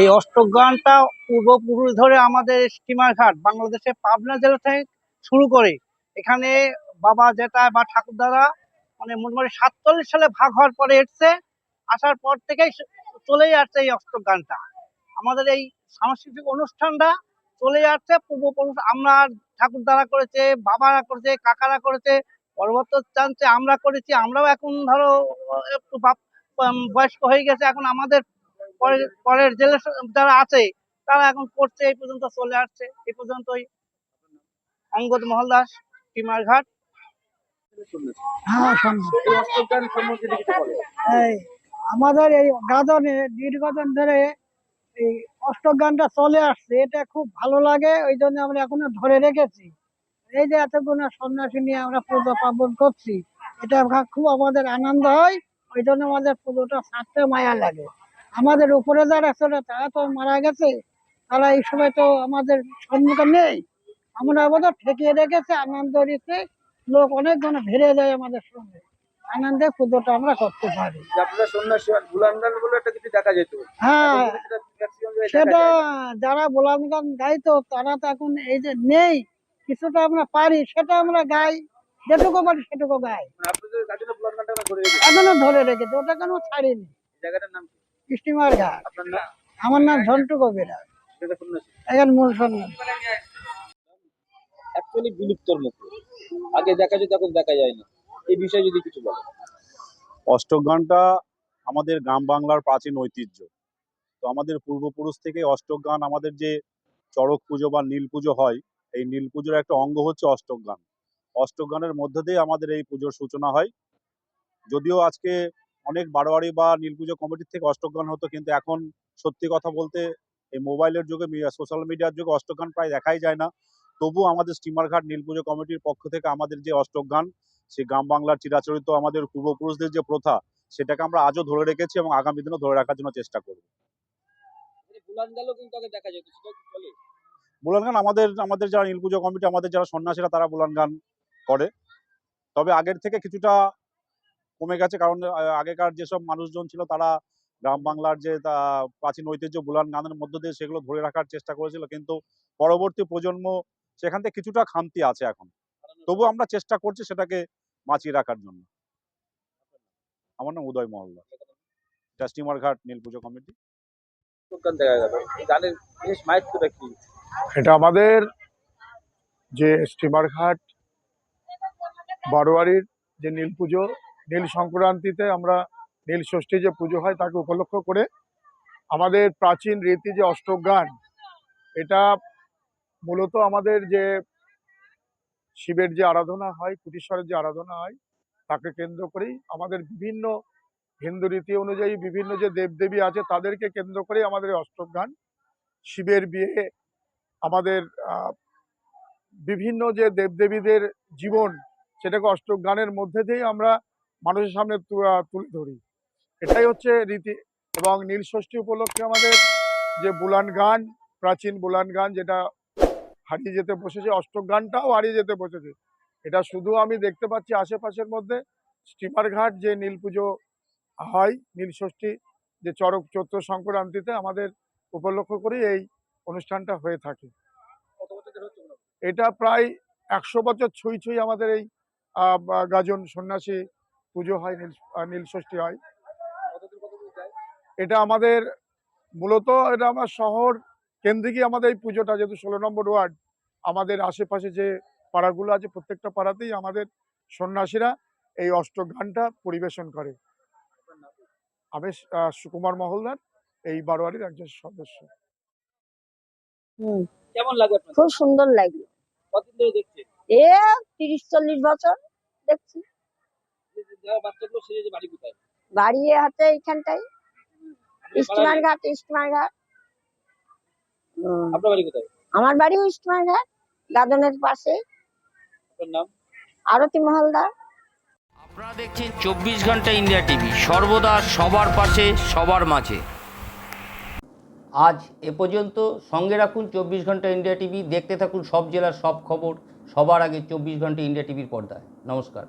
এই অষ্টগ্রামটা পূর্বপুরুষ ধরে আমাদের স্টিমার ঘাট, বাংলাদেশের পাবনা জেলা থেকে শুরু করে। এখানে বাবা জেঠা বা ঠাকুর ঠাকুরদারা মানে মোটামুটি সাতচল্লিশ সালে ভাগ হওয়ার পরে এসছে, আসার পর থেকেই চলেই আসছে এই অষ্টগ্রামটা। আমাদের এই সাংস্কৃতিক অনুষ্ঠানটা চলে যাচ্ছে পূর্বপুরুষ আমরা ঠাকুরদারা করেছে, বাবারা করেছে, কাকারা করেছে, পরবর্তী চান্সে আমরা করেছি, আমরাও এখন ধরো, একটু বয়স্ক হয়ে গেছে, এখন আমাদের পরের পরের জেলে যারা আছে, তারা এখন করছে, এই পর্যন্ত চলে আসছে। এই পর্যন্তই। অঙ্গদ মহল দাস, টিমার ঘাট। হ্যাঁ আমাদের এই গাদনে দীর্ঘদিন ধরে এই অষ্টগানটা চলে আসছে। এটা খুব ভালো লাগে, ওই জন্য আমরা এখনও ধরে রেখেছি। এই যে এতগুলো সন্ন্যাসী নিয়ে আমরা পুজো পার্বণ করছি, এটা খুব আমাদের আনন্দ হয়। ওই জন্য আমাদের পুজোটা ছাড়তে মায়া লাগে। আমাদের উপরে যারা ছিল তারা তো মারা গেছে। তারা এই সময় তো আমাদের সম্মুখে নেই। আমরা আমাদের ঠেকিয়ে রেখেছি আনন্দ দিতে লোক অনেকজন ভিড়ে যায় আমাদের সঙ্গে। আনন্দে পুজোটা আমরা করতে পারি। হ্যাঁ। সেটা। যারা বোলান গান গাইতো তারা তো এখন এই যে নেই কিছুটা আমরা পারি সেটা আমরা গাই। যেটুকু পারি সেটুকু গাই। মানে এখনও ধরে রেখেছি ওটা কেন ছাড়িনি? জায়গাটার নাম কি স্টিমার ঘাট আমার নাম ঝন্টু কবিরা এখানে মূল সন্ন্যাস। অ্যাকচুয়ালি বিলুপ্তর মুখে। আগে দেখা যেত এখন দেখা যায় না। এই বিষয়ে যদি কিছু বলেন। আমাদের গ্রাম বাংলার প্রাচীন ঐতিহ্য। তো আমাদের পূর্বপুরুষ থেকে আমাদের যে চড়ক পুজো বা নীল পুজো হয় এই নীল পুজোর একটা অঙ্গ হচ্ছে অষ্টকগান। অষ্টকগানের মধ্য দিয়ে আমাদের এই পুজোর সূচনা হয়। যদিও আজকে অনেক বারোয়ারি বা নীল পুজো কমিটির থেকে অষ্টকগান হতো কিন্তু এখন সত্যি কথা বলতে এই মোবাইলের যুগে সোশ্যাল মিডিয়ার যুগে অষ্টকগান প্রায় দেখাই যায় না। তবুও আমাদের স্টিমারঘাট নীল পুজো কমিটির পক্ষ থেকে আমাদের যে অষ্টকগান সেই গ্রাম বাংলার চিরাচরিত আমাদের পূর্বপুরুষদের যে প্রথা সেটাকে আমরা আজও ধরে রেখেছি এবং আগামী দিনও ধরে রাখার জন্য চেষ্টা করব। বুলান গান আমাদের আমাদের যারা নীল পুজো কমিটি আমাদের যারা সন্ন্যাসীরা তারা বুলান গান করে। তবে আগের থেকে কিছুটা কমে গেছে। কারণ আগেকার যেসব মানুষজন ছিল তারা গ্রাম বাংলার যে তা প্রাচীন ঐতিহ্য বুলান গানের মধ্য দিয়ে সেগুলো ধরে রাখার চেষ্টা করেছিল। কিন্তু পরবর্তী প্রজন্ম সেখান থেকে কিছুটা খামতি আছে এখন। তবু আমরা চেষ্টা করছি সেটাকে বাঁচিয়ে রাখার জন্য। আমার নাম উদয় মহল্লা এটা স্টিমার ঘাট নীল পুজো কমিটি এটা আমাদের যে স্টিমার ঘাট বারোয়ারির যে নীল পুজো নীল সংক্রান্তিতে আমরা নীল ষষ্ঠী যে পুজো হয় তাকে উপলক্ষ করে আমাদের প্রাচীন রীতি যে অষ্টগান, এটা মূলত আমাদের যে শিবের যে আরাধনা হয় কুটিশ্বরের যে আরাধনা হয়, তাকে কেন্দ্র করেই আমাদের বিভিন্ন হিন্দু রীতি অনুযায়ী বিভিন্ন যে দেবদেবী আছে তাদেরকে কেন্দ্র করেই আমাদের অষ্টগান, শিবের বিয়ে, আমাদের বিভিন্ন যে দেবদেবীদের জীবন, সেটাকে অষ্টক গানের মধ্যে দিয়েই আমরা মানুষের সামনে তুলে ধরি। এটাই হচ্ছে রীতি এবং নীল ষষ্ঠী উপলক্ষে আমাদের যে বুলান গান, প্রাচীন বুলান গান যেটা হারিয়ে যেতে বসেছে, অষ্টক গানটাও হারিয়ে যেতে বসেছে। এটা শুধু আমি দেখতে পাচ্ছি আশেপাশের মধ্যে। স্টিমার ঘাট যে নীল পুজো হয়, নীল ষষ্ঠী যে চরক চৈত্র সংক্রান্তিতে আমাদের উপলক্ষ করেই এই অনুষ্ঠানটা হয়ে থাকে? এটা প্রায় একশো বছর ছুঁই ছুঁই আমাদের এই গাজন সন্ন্যাসী পুজো হয় নীল নীল ষষ্ঠী হয়। এটা আমাদের মূলত এটা আমার শহর কেন্দ্রিকই আমাদের এই পুজোটা যেহেতু ষোলো নম্বর ওয়ার্ড আমাদের আশেপাশে যে পাড়াগুলো আছে প্রত্যেকটা পাড়াতেই আমাদের সন্ন্যাসীরা এই অষ্টগানটা পরিবেশন করে। আমি আহ, সুকুমার মহলদার এই বারোয়ারির একজন সদস্য। হুম। কেমন লাগে খুব সুন্দর লাগল কতদিন ধরে দেখছেন? এ তিরিশ চল্লিশ বছর দেখছি। বাচ্চাগুলো বাড়ি কোথায়? বাড়ি হাতে এইখানটাই। স্টিমার ঘাট স্টিমার ঘাট হুম, আপনার বাড়ি কোথায়? আমার বাড়িও স্টিমার ঘাট গাদনের পাশে। আপনার নাম? আরতি মহলদার। আপনারা দেখছেন চব্বিশ ঘণ্টা ইন্ডিয়া টিভি সর্বদা সবার পাশে সবার মাঝে। আজ এ পর্যন্ত সঙ্গে রাখুন চব্বিশ ঘণ্টা ইন্ডিয়া টিভি দেখতে থাকুন সব জেলার সব খবর সবার আগে চব্বিশ ঘণ্টা ইন্ডিয়া টিভির পর্দায়। নমস্কার।